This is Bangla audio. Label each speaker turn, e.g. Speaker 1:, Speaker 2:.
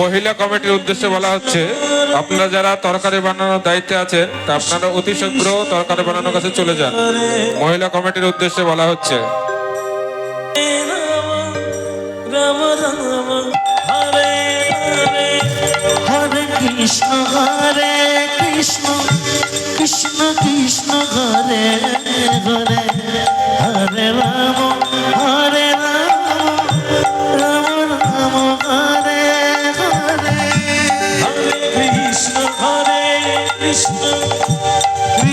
Speaker 1: মহিলা কমিটির উদ্দেশ্যে বলা হচ্ছে আপনারা যারা তরকারি বানানোর দায়িত্বে আছেন তা আপনারা অতি শীঘ্র তরকারি বানানোর কাছে চলে যান। মহিলা কমিটির উদ্দেশ্যে বলা হচ্ছে।